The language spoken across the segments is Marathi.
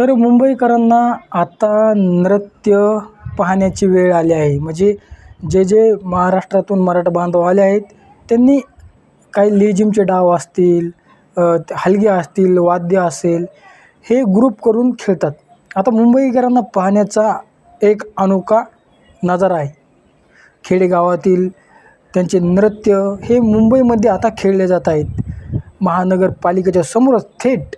तर मुंबईकरांना आता नृत्य पाहण्याची वेळ आली आहे. म्हणजे जे जे महाराष्ट्रातून मराठा बांधव आले आहेत त्यांनी काही लेझिमचे डाव असतील हलगे असतील वाद्य असेल हे ग्रुप करून खेळतात. आता मुंबईकरांना पाहण्याचा एक अनोखा नजारा आहे. खेडेगावातील त्यांचे नृत्य हे मुंबईमध्ये आता खेळले जात आहेत. महानगरपालिकेच्या समोरच थेट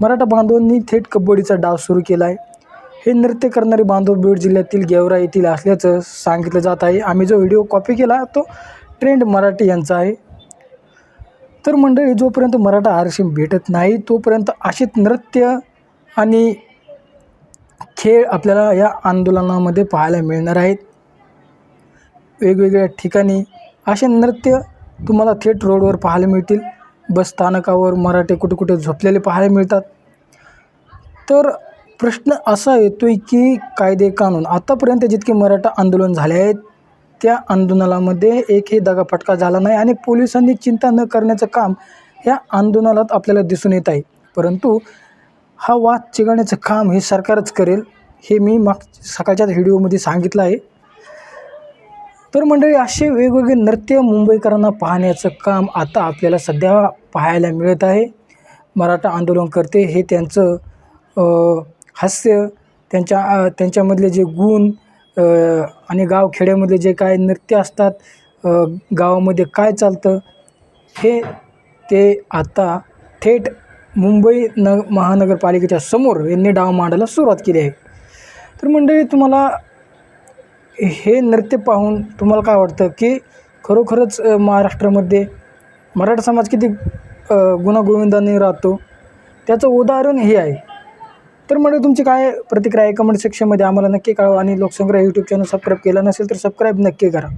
मराठा बांधवांनी थेट कबड्डीचा डाव सुरू केला आहे हे नृत्य करणारे बांधव बीड जिल्ह्यातील गेवरा येथील असल्याचं सांगितलं जात आहे. आम्ही जो व्हिडिओ कॉपी केला तो ट्रेंड मराठी यांचा आहे. तर मंडळी जोपर्यंत मराठा आरक्षण भेटत नाही तोपर्यंत असेच नृत्य आणि खेळ आपल्याला या आंदोलनामध्ये पाहायला मिळणार आहेत. वेगवेगळ्या ठिकाणी असे नृत्य तुम्हाला थेट रोडवर पाहायला मिळतील. बस स्थानकावर मराठे कुठे कुठे झोपलेले पाहायला मिळतात. तर प्रश्न असा येतो आहे की कायदे कानून आतापर्यंत जितके मराठा आंदोलन झाले आहेत त्या आंदोलनामध्ये एकही दगाफटका झाला नाही आणि पोलिसांनी चिंता न करण्याचं काम या आंदोलनात आपल्याला दिसून येत आहे. परंतु हा वाद चिघळण्याचं काम हे सरकारच करेल हे मी माग सकाळच्याच व्हिडिओमध्ये सांगितलं आहे. तर मंडळी असे वेगवेगळे नृत्य मुंबईकरांना पाहण्याचं काम आता आपल्याला सध्या पाहायला मिळत आहे. मराठा आंदोलन करते हे त्यांचं हास्य त्यांच्या त्यांच्यामधले जे गुण आणि गावखेड्यामधले जे काय नृत्य असतात गावामध्ये काय चालतं हे ते आता थेट मुंबई न महानगरपालिकेच्या समोर यांनी डाव मांडायला सुरुवात केली आहे. तर मंडळी तुम्हाला हे नृत्य पाहून तुम्हाला काय वाटतं की खरोखरच महाराष्ट्रामध्ये मराठा समाज किती गुणागोविंदाने राहतो? त्याचं उदाहरण हे आहे. तर म्हणजे तुमची काय प्रतिक्रिया आहे? कमेंट सेक्शनमध्ये आम्हाला नक्की कळवा आणि लोकसंग्रह यूट्यूब चॅनल सबस्क्राईब केला नसेल तर सबस्क्राईब नक्की करा.